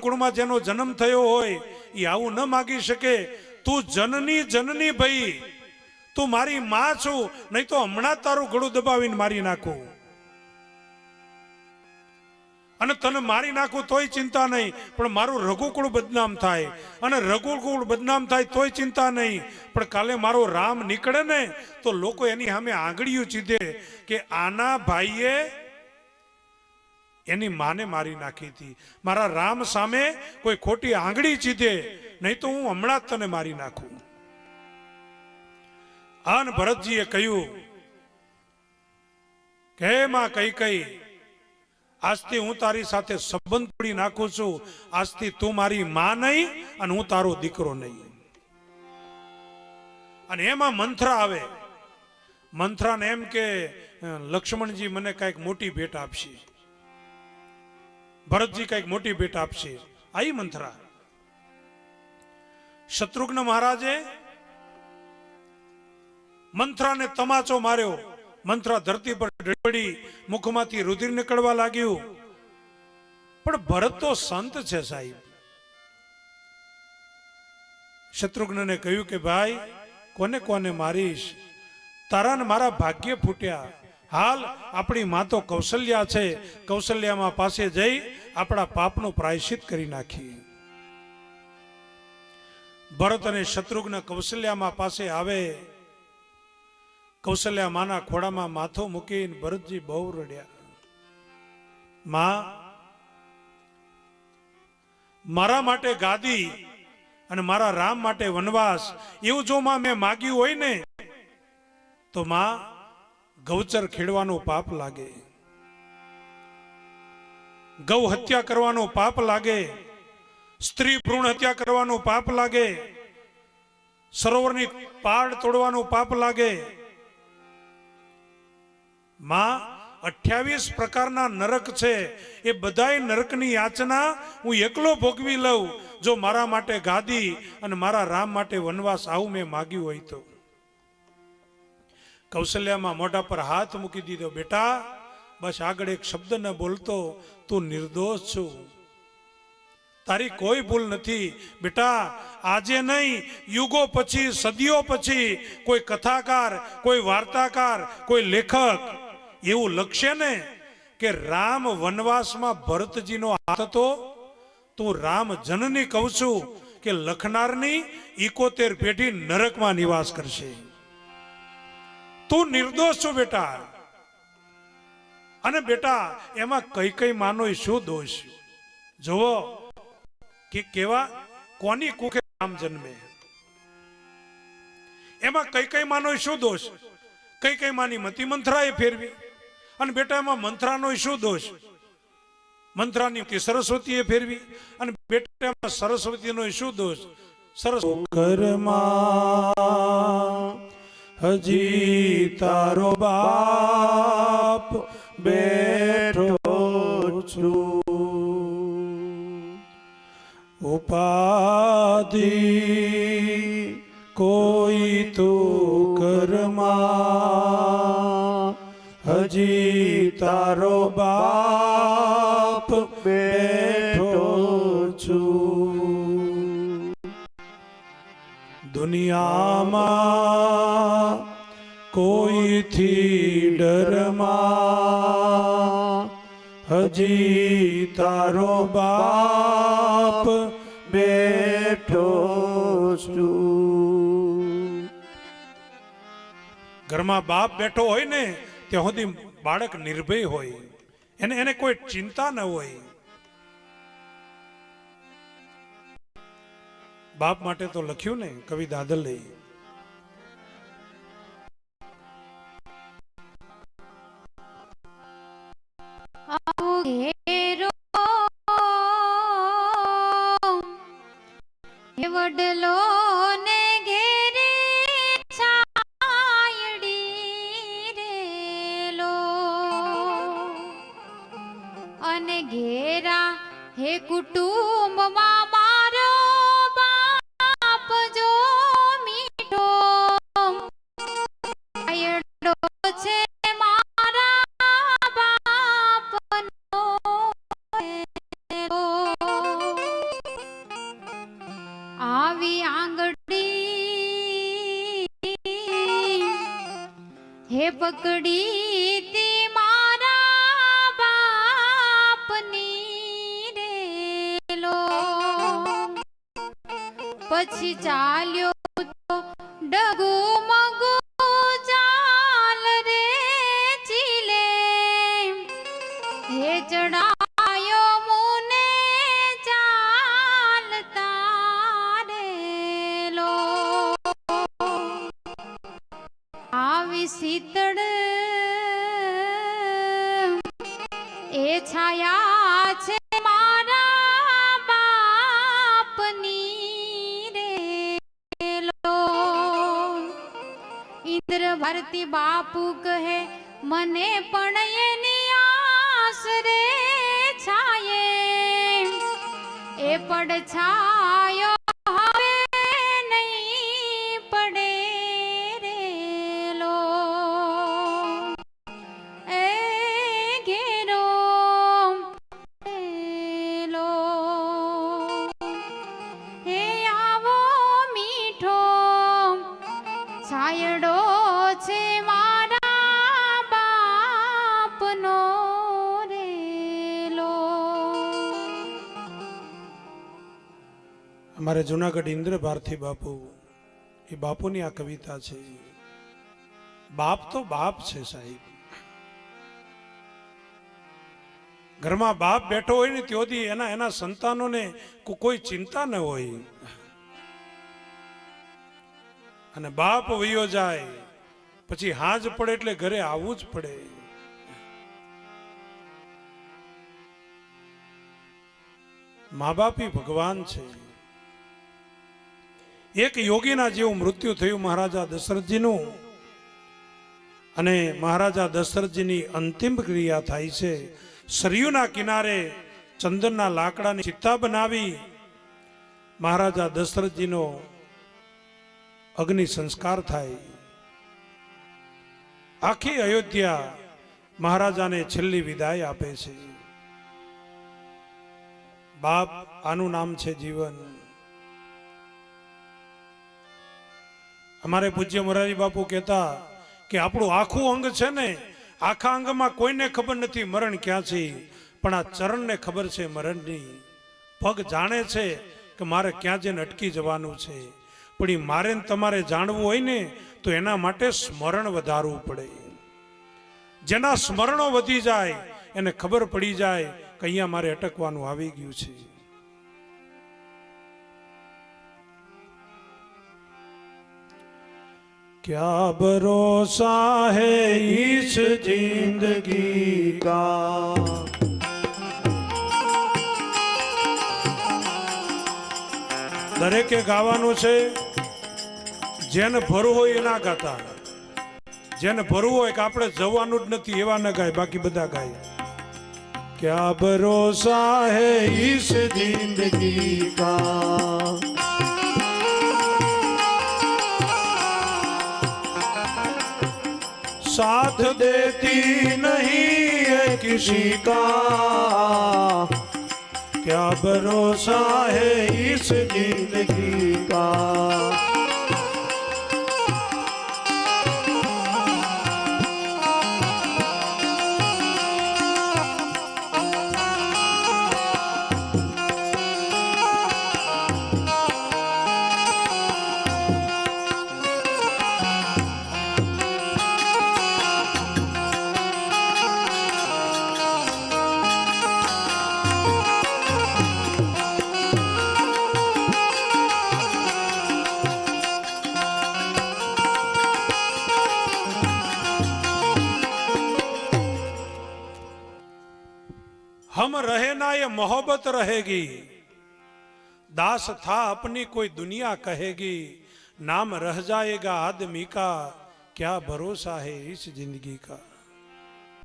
રઘુકુળમાં જેનો જન્મ થયો હોય એ આવું ન માગી શકે. તું જનની જનની ભાઈ. તું મારી માં છું, નહીં તો હમણાં તારું ગળું દબાવીને મારી નાખું. અને તને મારી નાખું તોય ચિંતા નહીં, પણ મારું રઘુકુળ બદનામ થાય. અને રઘુકુળ બદનામ થાય તોય ચિંતા નહીં, પણ કાલે મારો રામ નીકળે ને, તો લોકો એની સામે આંગળીઓ ચીધે કે આના ભાઈએ એની માને મારી નાખી હતી. મારા રામ સામે કોઈ ખોટી આંગળી ચીધે, નહીં તો હું હમણાં જ તને મારી નાખું. આન ભરતજીએ કહ્યું કે માં કઈ કઈ, આજથી હું તારી સાથે સંબંધ તોડી નાખું છું. આજથી તું મારી માં નહીં અને હું તારો દીકરો નહીં. અને એમાં મંથરા આવે. મંથરાને એમ કે, લક્ષ્મણજી મને કંઈક મોટી ભેટ આપશે. ભરતજી કંઈક મોટી ભેટ આપશે. આઈ મંથરા. શત્રુઘ્ન મહારાજે મંથરાને તમાચો માર્યો. મંથરા ધરતી પર ઢળી મુખમાંથી રુધિર નીકળવા લાગ્યું. પણ ભરત તો સંત છે સાહેબ. શત્રુઘ્નને કહ્યું કે ભાઈ, કોને કોને મારીશ? તારાને મારા ભાગ્ય ફૂટ્યા. હાલ આપણી માતો કૌશલ્યા છે. કૌશલ્યામાં પાસે જઈ આપણા પાપનું પ્રાયશ્ચિત કરી નાખીએ. ભરત અને શત્રુઘ્ન કૌશલ્યામાં પાસે આવે. કૌશલ્યા માના ખોડામાં માથો મૂકીને ભરતજી બહુ રડ્યા. માં, મારા માટે ગાદી અને મારા રામ માટે વનવાસ, એવું જો માં મેં માગ્યું હોય ને, તો માં ગૌચર ખેડવાનો પાપ લાગે. ગૌ હત્યા કરવાનો પાપ લાગે. સ્ત્રી ભ્રૂણ હત્યા કરવાનો પાપ લાગે. સરોવરની પાડ તોડવાનો પાપ લાગે. માં, અઠ્યાવીસ પ્રકારના નરક છે. એ બધાય નરકની યાચના હું એકલો ભોગવી લઉં. જો મારા માટે ગાદી અને મારા રામ માટે વનવાસ આવું મેં માગ્યું હોય તો. કૌશલ્યામાં મોઢા પર હાથ મૂકી દીધો, બેટા, બસ આગળ એક શબ્દ ન બોલતો, તું નિર્દોષ છું. તારી કોઈ ભૂલ નથી. બેટા, આજે નહીં, યુગો પછી, સદીઓ પછી, કોઈ કથાકાર, કોઈ વાર્તાકાર, કોઈ લેખક એવું લખશે ને કે રામ વનવાસમાં ભરતજીનો હાથ હતો? તું રામ જનની કહું છું કે લખનારની ઇકોતેર પેઢી નરકમાં નિવાસ કરશે. તું નિર્દોષ છું બેટા. અને બેટા, એમાં કઈ કઈ માનો શું દોષ? જુઓ, કે કેવા, કોની કુખે રામ જન્મે? એમાં કઈ કઈ માનો શું દોષ? કઈ કઈ માની મતી મંથરાએ ફેરવી? અને બેટા, એમાં મંથરાનો શું દોષ? મંથરાની કે સરસ્વતીએ ફેરવી? અને બેટા, એમાં સરસ્વતીનો શું દોષ? સરસ કર્મા હજી તારો બાપ બેઠો છું. ઉપાધિ કોઈ તું કરમાં હજી તારો બાપ બેઠો દુનિયામાં કોઈથી ડરમાં? હજી તારો બાપ બેઠો છું. ઘરમાં બાપ બેઠો હોય ને, ત્યાં સુધી બાળક નિર્ભય હોય. એને એને કોઈ ચિંતા ન હોય. બાપ માટે તો લખ્યું ને, કવિ દાદલે વડલો ને ઘેરે છાયડી રેલો અને ઘેરા હે કુટુંબમાં પકડી તી મારા બાપની રેલો. પછી ચાલ્યો તો ડગુ મગુ ચાલ રે ચીલે. હે ચડાયો શીતળ. એ છાયા છે મારા બાપની રેલો ઇન્દ્ર ભારતી બાપુ કહે, મને પણ એની આસ રે છાયે. એ પડ છાયડો છે મારા બાપનો રેલો અમારે જુનાગઢ ઇન્દ્ર ભારતી બાપુ, એ બાપુની આ કવિતા છે બાપ તો બાપ છે સાહેબ. ઘરમાં બાપ બેઠો હોય ને ત્યોથી એના એના સંતાનોને કોઈ ચિંતા ન હોય. અને બાપ વયો જાય, પછી હાજ પડે એટલે ઘરે આવવું જ પડે. મા બાપી ભગવાન છે. એક યોગીના જેવું મૃત્યુ થયું મહારાજા દશરથજીનું, અને મહારાજા દશરથજીની અંતિમ ક્રિયા થાય છે. સરયુના કિનારે ચંદનના લાકડાની ચિત્તા બનાવી મહારાજા દશરથજીનો અગ્નિ સંસ્કાર થાય. આખી અયોધ્યા મહારાજાને છેલ્લી વિદાય આપે છે. બાપ, આનું નામ છે જીવન. અમારે પૂજ્ય મોરારી બાપુ કહેતા કે આપણું આખું અંગ છે ને, આખા અંગમાં કોઈને ખબર નથી મરણ ક્યાં છે, પણ આ ચરણને ખબર છે મરણની. પગ જાણે છે કે મારે ક્યાં જઈને અટકી જવાનું છે. પણ એ મારે ને તમારે જાણવું હોય ને તો એના માટે સ્મરણ વધારવું પડે જેના સ્મરણો વધી જાય એને ખબર પડી જાય કે અહીંયા મારે અટકવાનું આવી ગયું છે क्या भरोसा है इस जिंदगी का દરેકે ગાવાનું છે જેને ભરવું હોય એના ગાતા જેને ભરવું હોય કે આપણે જવાનું જ નથી એવા ન ગાય બાકી બધા ગાય ક્યા ભરોસા હૈ ઇસ જિંદગી કા साथ देती नहीं है किसी का क्या भरोसा है इस जिंदगी हम रहे ना ये मोहब्बत रहेगी। दास था अपनी कोई दुनिया कहेगी। नाम रह जाएगा आदमी का। क्या भरोसा है इस ज़िंदगी का?